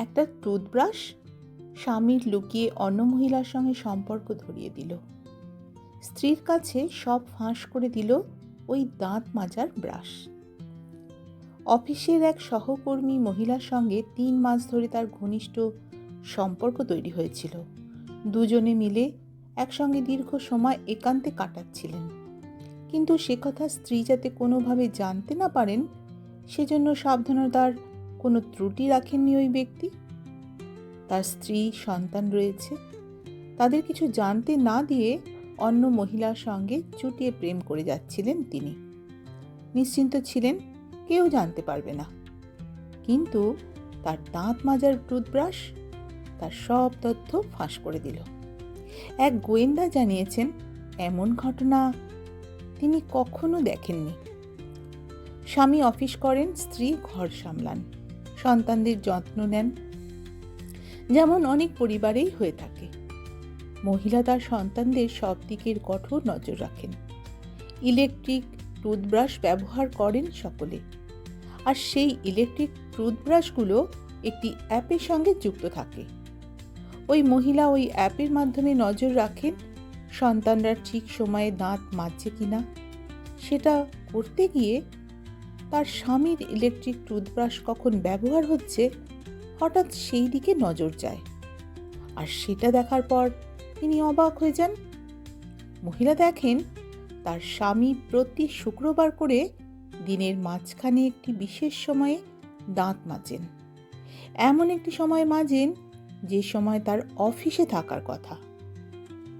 একটা টুথব্রাশ স্বামীর লুকিয়ে অন্য মহিলার সঙ্গে সম্পর্ক ধরিয়ে দিল। স্ত্রীর কাছে সব ফাঁস করে দিল ওই দাঁত মাজার ব্রাশ। অফিসের এক সহকর্মী মহিলার সঙ্গে তিন মাস ধরে তার ঘনিষ্ঠ সম্পর্ক তৈরি হয়েছিল। দুজনে মিলে একসঙ্গে দীর্ঘ সময় একান্তে কাটাচ্ছিলেন। কিন্তু সে কথা স্ত্রী যাতে কোনোভাবে জানতে না পারেন, সেজন্য সাবধানতার কোনো ত্রুটি রাখেননি ওই ব্যক্তি? তার স্ত্রী, সন্তান রয়েছে। তাদের কিছু জানতে না দিয়ে অন্য মহিলার সঙ্গে চুটিয়ে প্রেম করে যাচ্ছিলেন তিনি। নিশ্চিন্ত ছিলেন, কেউ জানতে পারবে না। কিন্তু তার দাঁত মাজার টুথব্রাশ, তার সব তথ্য ফাঁস করে দিল। এক গোয়েন্দা জানিয়েছেন, এমন ঘটনা তিনি কখনো দেখেননি। স্বামী অফিস করেন, স্ত্রী ঘর সামলান। সন্তানদের যত্ন নেন। যেমন অনেক পরিবারেই হয়ে থাকে। মহিলা তার সন্তানদের সব দিকের কঠোর নজর রাখেন। ইলেকট্রিক টুথব্রাশ ব্যবহার করেন সকলে। আর সেই ইলেকট্রিক টুথব্রাশগুলো একটি অ্যাপের সঙ্গে যুক্ত থাকে। ওই মহিলা ওই অ্যাপের মাধ্যমে নজর রাখেন, সন্তানরা ঠিক সময়ে দাঁত মাজছে কিনা। সেটা করতে গিয়ে তার স্বামীর ইলেকট্রিক টুথব্রাশ কখন ব্যবহার হচ্ছে, হঠাৎ সেই দিকে নজর যায়। আর সেটা দেখার পর তিনি অবাক হয়ে যান। মহিলা দেখেন, তার স্বামী প্রতি শুক্রবার করে দিনের মাঝখানে একটি বিশেষ সময়ে দাঁত মাজেন। এমন একটি সময় মাজেন, যে সময় তার অফিসে থাকার কথা।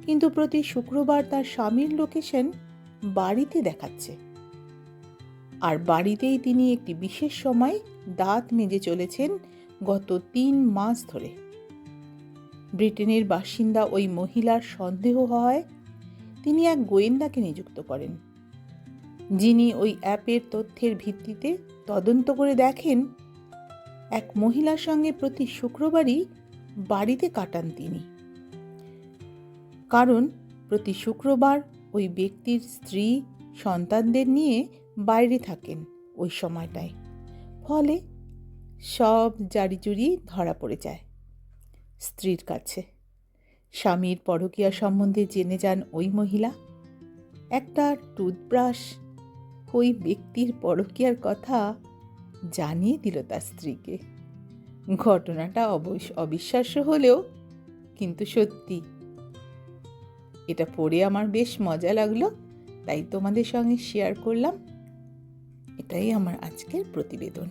কিন্তু প্রতি শুক্রবার তার স্বামীর লোকেশন বাড়িতে দেখাচ্ছে। আর বাড়িতেই তিনি একটি বিশেষ সময় দাঁত মেজে চলেছেন গত তিন মাস ধরে। ব্রিটেনের বাসিন্দা ওই মহিলার সন্দেহ হয় তিনি এক গোয়েন্দাকে নিযুক্ত করেন। যিনি ওই অ্যাপের তথ্যের ভিত্তিতে তদন্ত করে দেখেন, এক মহিলার সঙ্গে প্রতি শুক্রবারই বাড়িতে কাটান তিনি। কারণ প্রতি শুক্রবার ওই ব্যক্তির স্ত্রী সন্তানদের নিয়ে বাইরে থাকেন ওই সময়টায়। ফলে সব জারিজুরি ধরা পড়ে যায় স্ত্রীর কাছে। স্বামীর পরকীয়া সম্বন্ধে জেনে যান ওই মহিলা। একটা টুথব্রাশ ওই ব্যক্তির পরকীয়ার কথা জানিয়ে দিল তার স্ত্রীকে। ঘটনাটা অবশ্য অবিশ্বাস্য হলেও কিন্তু সত্যি। এটা পড়ে আমার বেশ মজা লাগল, তাই তোমাদের সঙ্গে শেয়ার করলাম। এটাই আমার আজকের প্রতিবেদন।